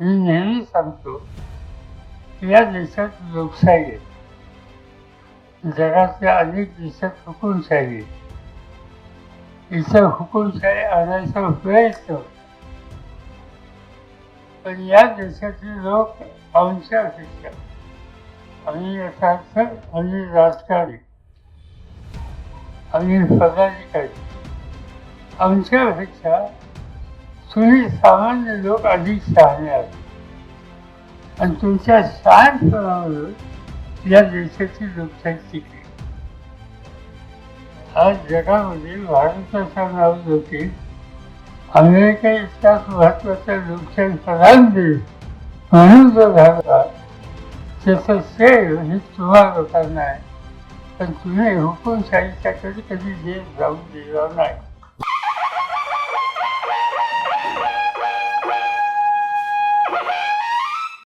मी नेहमी सांगतो की या देशात लोकशाही आहे. जगातल्या अनेक देशात हुकुमशाही इथं हुकुमशाही आणायचा व्हायचं पण या देशातले लोक आमच्यापेक्षा आणि याचा अर्थ आम्ही राजकारणी. आम्ही पदाधिकारी. आमच्यापेक्षा तुम्ही सामान्य लोक अधिक शहाणे आहेत. आणि तुमच्या शहाणपणामुळे या देशाची लोकशाही टिकली. आज जगामध्ये भारताचं नाव होते. अमेरिका इतकाच महत्त्वाचा लोकशाही प्रधान देश म्हणून जो झाला त्याचं श्रेय हे तुम्हा लोकांना आहे. पण तुम्ही हुकुमशाहीच्याकडे कधी देश जाऊ दिला नाही.